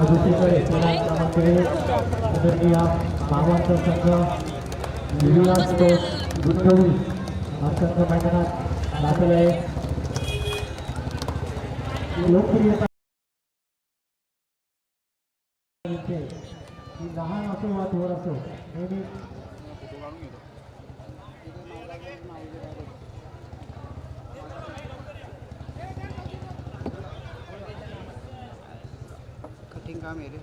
दुसरीकडे संघ युवराज हा संघ मैदानात दाखल आहे लोकप्रियता. लहान असो वा थोर असो नेहमी काम आहे रे.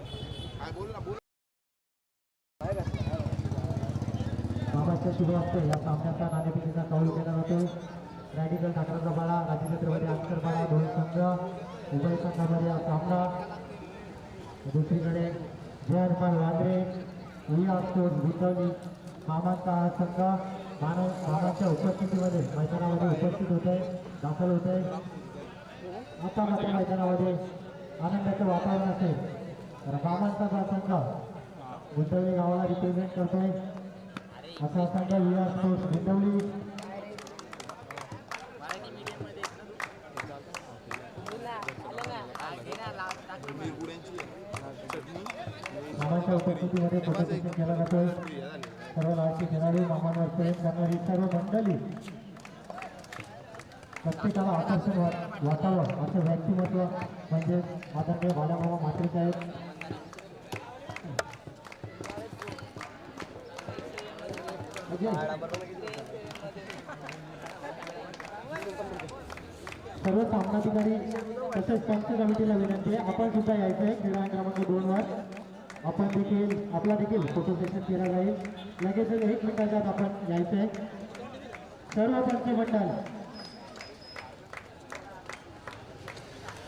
बाबाच्या शुभ असते या सामन्याचा नाणेफेकीचा कौल केला जातो रॅडिकल ठाकरेचा बाळा राजीव छत्रपती अंतर बाळा दोन संघ उभय संघामध्ये हा सामना. दुसरीकडे जयपाल वांद्रे उया स्पोर्ट्स गुंतवणी मामांचा हा संघ. मानव मामांच्या उपस्थितीमध्ये मैदानामध्ये उपस्थित होत आहे दाखल होत आहे आता मात्र मैदानामध्ये आनंदाचं वातावरण असेल. तर संघ गुंतवली गावाला रिप्रेझेंट करतोय. असा संघ युवा स्पोर्ट्स गुंतवली मामाच्या उपस्थितीमध्ये प्रदर्शन केलं जातोय. सर्व लाडकी खेळाडू मामांवर प्रेम करणारी सर्व मंडळी. प्रत्येकाला आकर्षण वाटावं असं व्यक्तिमत्व म्हणजे आदरणीय बालामामा मात्रे साहेब सर्व सामनाधिकारी तसेच पंच कमिटीला विनंती आहे. आपण सुद्धा यायचं आहे क्रीडा क्रमांक दोन वर. आपण देखील आपला देखील फोटो सेशन केला जाईल. लगेचच एक मिनिटाच्या आत आपण यायचं आहे सर्व पंच मंडळ.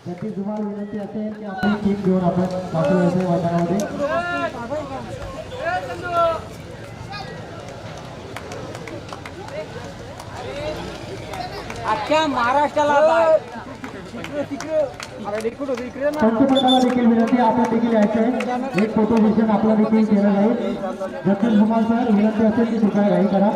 त्याची तुम्हाला विनंती असेल की आपण टीम घेऊन आपण दाखल व्हायचं अख्ख्या महाराष्ट्राला पंचमंडळाला देखील विनंती आपण देखील यायचं आहे एक फोटो सेशन आपला देखील केलं जाईल जसं तुम्हाला सर विनंती असेल की कृपया घाई करा.